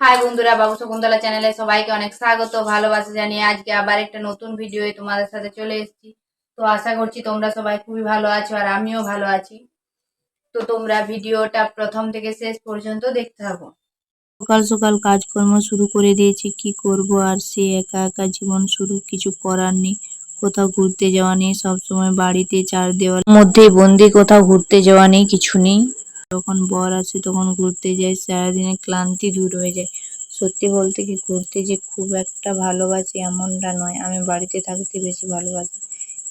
High বন্ধুরা, বাবু শকুন্তলা চ্যানেলে সবাইকে অনেক স্বাগত, ভালোবাসা জানিয়ে আজকে আবার একটা নতুন ভিডিও তোমাদের সাথে চলে এসেছি। তো আশা করছি তোমরা সবাই খুবই ভালো আছো আর আমিও ভালো আছি। তো তোমরা ভিডিওটা প্রথম থেকে শেষ পর্যন্ত দেখতে থাকো। সকাল সকাল কাজকর্ম শুরু করে দিয়েছি, কি করব আর সে একা একা জীবন শুরু, কিছু করার নেই। কোথাও ঘুরতে যাওয়া নেই, সবসময় বাড়িতে চার দেওয়ার মধ্যে বন্দি, কোথাও ঘুরতে যাওয়া নেই, কিছু নেই। যখন বর আসে, তখন ঘুরতে যাই সারাদিনে ক্লান্তি দূর হয়ে যায়। সত্যি বলতে কি, ঘুরতে যে খুব একটা ভালোবাসি এমনটা নয়। আমি বাড়িতে থাকতে বেশি ভালোবাসি।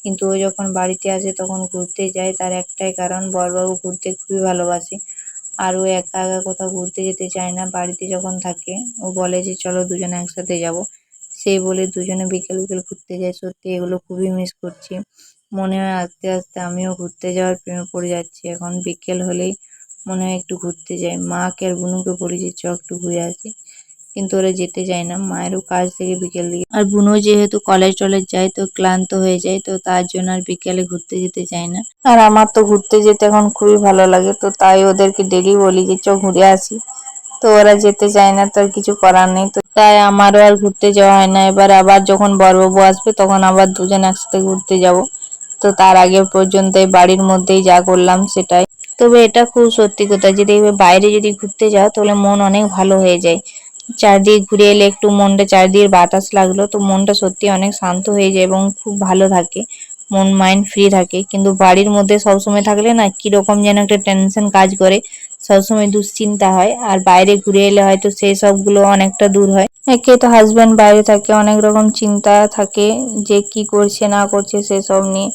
কিন্তু ও যখন বাড়িতে আসে, তখন ঘুরতে যায়, তার একটাই কারণ, বরবাবু ঘুরতে খুবই ভালোবাসে। আর ও একা একা কোথাও ঘুরতে যেতে চায় না। বাড়িতে যখন থাকে, ও বলে যে, চলো দুজনে একসাথে যাব। সেই বলে দুজনে বিকেল বিকেল ঘুরতে যায়। সত্যি এগুলো খুবই মিস করছি। মনে হয় আস্তে আস্তে আমিও ঘুরতে যাওয়ার প্রেমে পড়ে যাচ্ছি। এখন বিকেল হলেই মনে হয় একটু ঘুরতে যাই। মাকে আর বুনুকে বলি যে, চ একটু ঘুরে আসি। কিন্তু ওরা যেতে চায় না। মায়েরও কাজ থেকে বিকেল দিকে। আর বুনো যেহেতু কলেজ টলেজ যায়, তো ক্লান্ত হয়ে যায়, তো তার জন্য আর বিকেলে ঘুরতে যেতে চায় না। আর আমার তো ঘুরতে যেতে এখন খুবই ভালো লাগে, তো তাই ওদেরকে ডেলি বলি যে, চ ঘুরে আসি। তো ওরা যেতে চায় না, তো আর কিছু করার নেই। তো তাই আমারও আর ঘুরতে যাওয়া হয় না। এবার আবার যখন বড়বাবু আসবে, তখন আবার দুজন একসাথে ঘুরতে যাব। তো তার আগে পর্যন্ত বাড়ির মধ্যেই যা করলাম, সেটাই। তবে এটা খুব সত্যি কথা। যদি বাইরে যদি ঘুরতে যাও, তাহলে মন অনেক ভালো হয়ে যায়। চারদিকে ঘুরে এলে একটু মনটা, চারদিকে বাতাস লাগল, তো মনটা সত্যি অনেক শান্ত হয়ে যায় এবং খুব ভালো থাকে। মন মাইন্ড ফ্রি থাকে। কিন্তু বাড়ির মধ্যে সবসময় থাকলে না, কীরকম যেন একটা টেনশন কাজ করে। সবসময় দুশ্চিন্তা হয়। আর বাইরে ঘুরে এলে হয়তো সেই সবগুলো অনেকটা দূর হয়। একে তো হাজব্যান্ড বাইরে থাকে, অনেক রকম চিন্তা থাকে যে কি করছে, না করছে সেসব নিয়ে।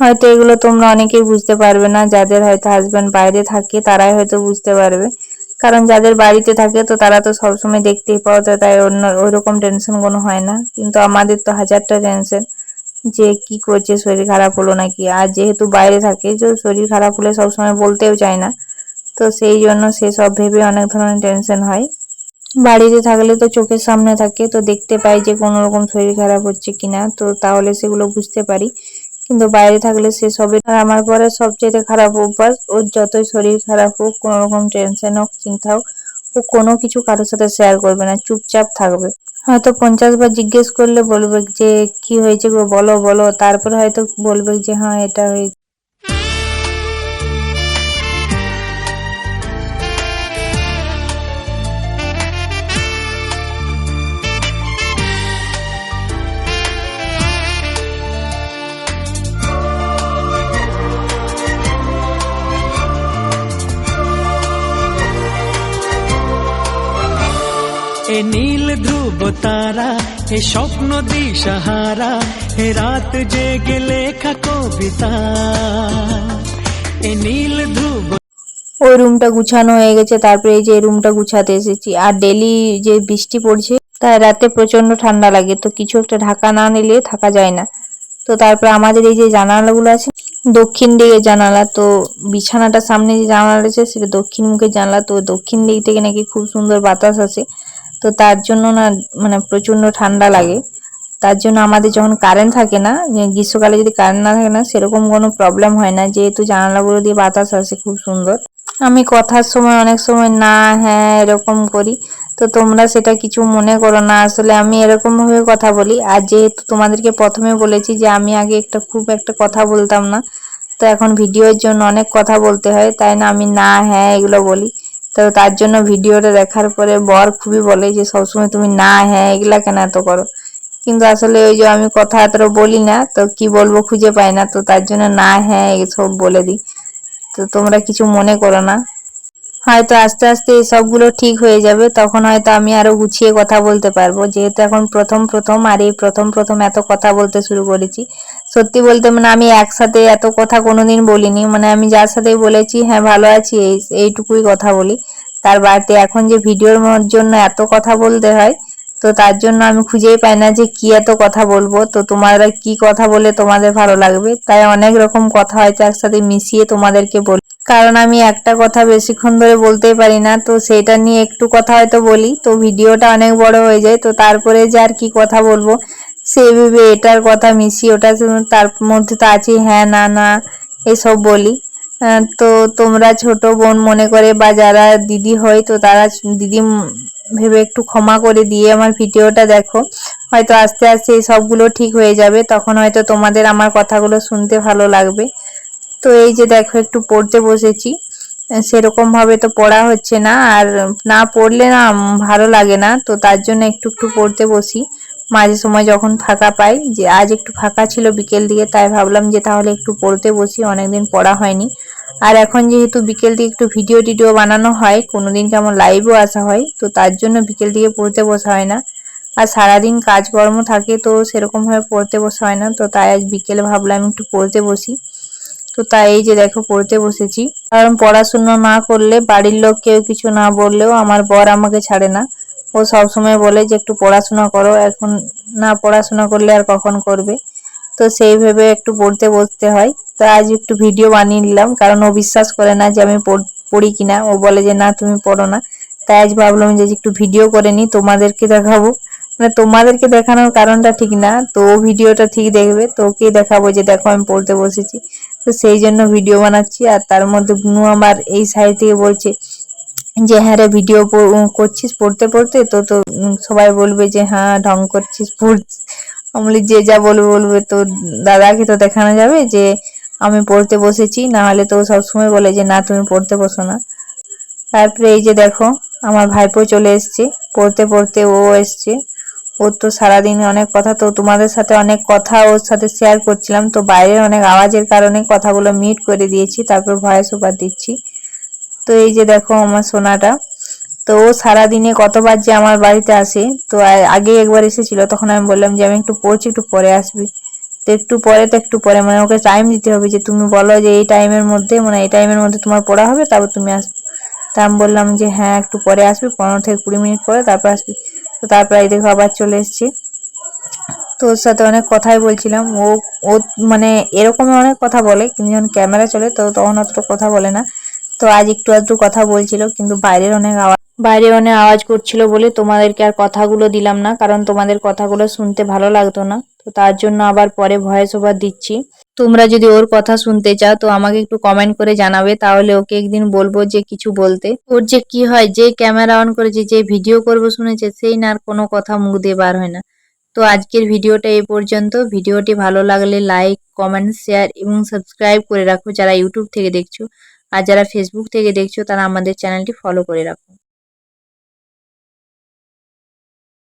হয়তো এগুলো তোমরা অনেকেই বুঝতে পারবে না, যাদের হয়তো হাজব্যান্ড বাইরে থাকে, তারাই হয়তো বুঝতে পারবে। কারণ যাদের বাড়িতে থাকে, তো তারা তো সবসময় দেখতেই পাও তো তাই অন্য, ওইরকম টেনশন কোনো হয় না। কিন্তু আমাদের তো হাজারটা টেনশন যে কি করছে, শরীর খারাপ হলো নাকি? আর যেহেতু বাইরে থাকে, যে শরীর খারাপ হলে সবসময় বলতেও চায় না। তো সেই জন্য সেসব ভেবে অনেক ধরনের টেনশন হয়। বাড়িতে থাকলে তো চোখের সামনে থাকে, তো দেখতে পাই যে কোনো রকম শরীর খারাপ হচ্ছে কিনা, তো তাহলে সেগুলো বুঝতে পারি। কিন্তু বাইরে থাকলে সে সবই আর আমার পরে সবচেয়ে খারাপ অভ্যাস, ওর যতই শরীর খারাপ হোক, কোনো রকম টেনশন হোক, চিন্তা হোক, ও কোনো কিছু কারোর সাথে শেয়ার করবে না, চুপচাপ থাকবে। হয়তো পঞ্চাশ বার জিজ্ঞেস করলে বলবে যে, কি হয়েছে গো? বলো বলো। তারপর হয়তো বলবে যে হ্যাঁ এটা হয়েছে। এ নীল ধ্রুব তারা, এ স্বপ্ন দিশাহারা, এ রাত জেগে লেখা কবিতা। এ নীল ধ্রুব ওই রুমটা গুছানো হয়ে গেছে, তারপরে এই যে রুমটা গুছাতে এসেছি। আর ডেলি যে বৃষ্টি পড়ছে, তাই রাতে প্রচণ্ড ঠান্ডা লাগে, তো কিছু একটা ঢাকা না নিলে থাকা যায় না। তো তারপরে আমাদের এই যে জানালাগুলো আছে, দক্ষিণ দিকে জানালা, তো বিছানাটার সামনে যে জানালা রয়েছে, সেটা দক্ষিণ মুখে জানালা, তো দক্ষিণ দিক থেকে নাকি খুব সুন্দর বাতাস আসে। তো তার জন্য না মানে প্রচণ্ড ঠান্ডা লাগে। তার জন্য আমাদের যখন কারেন্ট থাকে না গ্রীষ্মকালে যদি কারেন্ট না থাকে না, সেরকম কোনো প্রবলেম হয় না। যেহেতু জানালাগুলো দিয়ে বাতাস আসে খুব সুন্দর। আমি কথার সময় অনেক সময় না হ্যাঁ এরকম করি। তো তোমরা সেটা কিছু মনে করো না। আসলে আমি এরকম ভাবে কথা বলি। আর যেহেতু তোমাদেরকে প্রথমে বলেছি যে আমি আগে একটা খুব একটা কথা বলতাম না, তো এখন ভিডিওর জন্য অনেক কথা বলতে হয়। তাই না, আমি না হ্যাঁ এগুলো বলি। তো তার জন্য ভিডিওটা দেখার পরে বর খুবই বলে যে, সবসময় তুমি না হ্যাঁ এগুলা কেন এত করো? কিন্তু আসলে ওই যে আমি কথা এতটা বলি না, তো কি বলব খুঁজে পাই না, তো তার জন্য না হ্যাঁ এসব বলে দিই। তো তোমরা কিছু মনে করো না। হয়তো আস্তে আস্তে এই সবগুলো ঠিক হয়ে যাবে, তখন হয়তো আমি আরও গুছিয়ে কথা বলতে পারব। যেহেতু এখন প্রথম প্রথম, আর এই প্রথম প্রথম এত কথা বলতে শুরু করেছি সত্যি বলতে মানে আমি একসাথে এত কথা কোনোদিন বলিনি। মানে আমি যার সাথেই বলেছি হ্যাঁ ভালো আছি, এই, এইটুকুই কথা বলি। তার বাড়িতে এখন যে ভিডিওর জন্য এত কথা বলতে হয়, তো তার জন্য আমি খুঁজেই পাই না যে কি এত কথা বলব। তো তোমরা কি কথা বলে তোমাদের ভালো লাগবে? তাই অনেক রকম কথা হয়তো একসাথে মিশিয়ে তোমাদেরকে বলি। কারণ আমি একটা কথা বেশিক্ষণ ধরে বলতেই পারি না, তো সেটা নিয়ে একটু কথা হয়তো বলি। তো ভিডিওটা অনেক বড় হয়ে যায়, তো তারপরে যে আর কি কথা বলব সেই ভেবে এটার কথা মিশি ওটা তার মধ্যে তো আছে হ্যাঁ না না, এসব বলি। তো তোমরা ছোট বোন মনে করে বা যারা দিদি হয়, তো তারা দিদি ভেবে একটু ক্ষমা করে দিয়ে আমার ভিডিওটা দেখো। হয়তো আস্তে আস্তে এই সবগুলো ঠিক হয়ে যাবে, তখন হয়তো তোমাদের আমার কথাগুলো শুনতে ভালো লাগবে। তো এই যে দেখো, একটু পড়তে বসেছি। সেরকম ভাবে তো পড়া হচ্ছে না, আর না পড়লে না ভালো লাগে না, তো তার জন্য একটু একটু পড়তে বসি। মাঝে সময় যখন ফাঁকা পাই, যে আজ একটু ফাঁকা ছিল বিকেল দিকে, তাই ভাবলাম যে তাহলে একটু পড়তে বসি, অনেকদিন পড়া হয়নি। আর এখন যেহেতু বিকেল দিকে একটু ভিডিও টিডিও বানানো হয়, কোনোদিন কেমন লাইভও আসা হয়, তো তার জন্য বিকেল দিকে পড়তে বসা হয় না। আর সারাদিন কাজকর্ম থাকে, তো সেরকমভাবে পড়তে বসা হয় না, তো তাই আজ বিকেলে ভাবলাম একটু পড়তে বসি। তো তাই এই যে দেখো, পড়তে বসেছি। কারণ পড়াশোনা না করলে বাড়ির লোক কেউ কিছু না বললেও আমার বর আমাকে ছাড়ে না। ও সবসময় বলে যে একটু পড়াশোনা করো, এখন না পড়াশোনা করলে আর কখন করবে? তো সেই ভেবে একটু পড়তে বসতে হয়। তো আজ একটু ভিডিও বানিয়ে নিলাম, কারণ ও বিশ্বাস করে না যে আমি পড়- কিনা। ও বলে যে, না, তুমি পড়ো না। তাই আজ ভাবলাম যে একটু ভিডিও করে নি, তোমাদেরকে দেখাবো। মানে তোমাদেরকে দেখানোর কারণটা ঠিক না, তো ও ভিডিওটা ঠিক দেখবে, তো ওকেই দেখাবো যে, দেখো, আমি পড়তে বসেছি। তো সেই জন্য ভিডিও বানাচ্ছি, আর তার মধ্যে বুনু আমার এই সাইড থেকে বলছে যে হ্যাঁ রে ভিডিও করছিস, পড়তে পড়তে, তো তো সবাই বলবে যে হ্যাঁ ঢং করছিস পড়ছিস আমি যে যা বলবে বলবে, তো দাদাকে তো দেখানো যাবে যে আমি পড়তে বসেছি, না হলে তো সবসময় বলে যে, না, তুমি পড়তে বসো না। তারপরে এই যে দেখো, আমার ভাইপো চলে এসছে, পড়তে পড়তে ও এসছে। ওর তো সারাদিন অনেক কথা, তো তোমাদের সাথে অনেক কথা ওর সাথে শেয়ার করছিলাম, তো বাইরের অনেক আওয়াজের কারণে কথাগুলো মিট করে দিয়েছি, তারপর ভয়েস ওভার দিচ্ছি। তো এই যে দেখো আমার সোনাটা। তো ও সারাদিনে কতবার যে আমার বাড়িতে আসে, তো আগে একবার এসেছিল, তখন আমি বললাম যে আমি একটু পড়ছি, একটু পরে আসবি। তো একটু পরে তো একটু পরে মানে ওকে টাইম দিতে হবে যে তুমি বলো যে এই টাইমের মধ্যে মানে এই টাইমের মধ্যে তোমার পড়া হবে, তারপর তুমি আসবে তা আমি বললাম যে হ্যাঁ একটু পরে আসবি, পনেরো থেকে কুড়ি মিনিট পরে তারপর আসবি। তো তারপর এই দেখো আবার চলে এসেছি। তো ওর সাথে অনেক কথাই বলছিলাম, ও ও মানে এরকমই অনেক কথা বলে, কিন্তু যখন ক্যামেরা চলে তো তখন অতটা কথা বলে না। তো আজ একটু আধটু কথা বলছিল, কিন্তু বাইরের অনেক আওয়াজ বাইরে অনেক আওয়াজ করছিল বলে তোমাদেরকে আর কথাগুলো দিলাম না, কারণ তোমাদের কথাগুলো শুনতে ভালো লাগতো না। তো তার জন্য আবার পরে ভয়েস ওভার দিচ্ছি। তোমরা যদি ওর কথা শুনতে চাও, তো আমাকে একটু কমেন্ট করে জানাবে, তাহলে ওকে একদিন বলব যে কিছু বলতে। ওর যে কি হয়, যে ক্যামেরা অন করেছে, যে ভিডিও করব শুনেছে, সেই না আর কোনো কথা মুখ দিয়ে বার হয় না। তো আজকের ভিডিওটা এই পর্যন্ত। ভিডিওটি ভালো লাগলে লাইক কমেন্ট শেয়ার এবং সাবস্ক্রাইব করে রাখো যারা ইউটিউব থেকে দেখছ। আর যারা ফেসবুক থেকে দেখছ তারা আমাদের চ্যানেলটি ফলো করে রাখো।